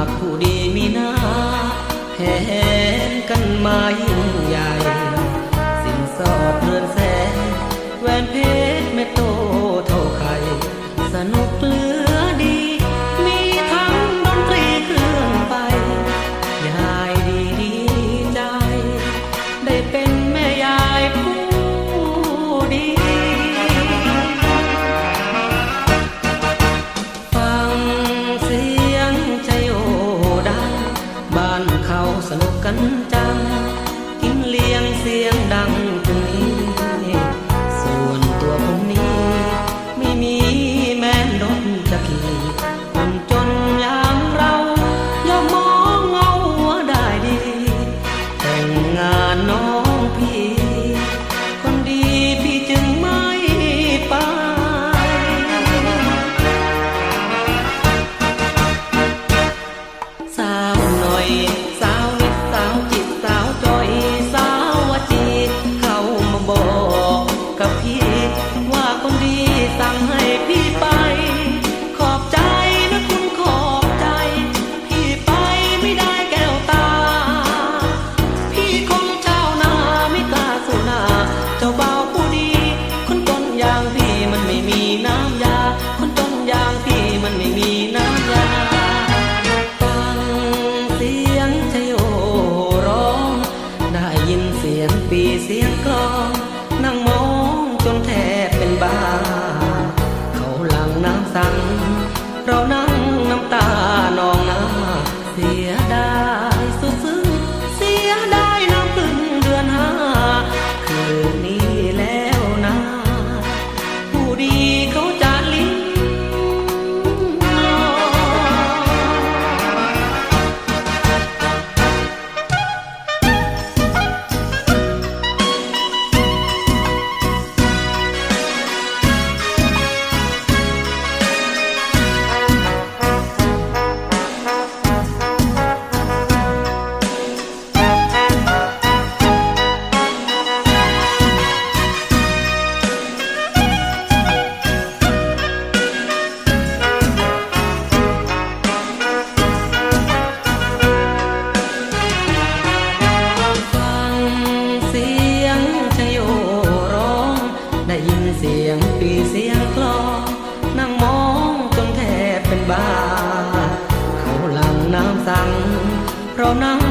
ากผู้ดีมีหน้าแหนกันมายิ่งใหญ่ สินสอดเรือนแสนแหวนเพ สนุกกันจัง กินเลี้ยงเสียงดัง no, no. ปีเสียงคลองนั่งมองจนแทบเป็นบ้า เขาหลังน้ำสังเพราะนั่ง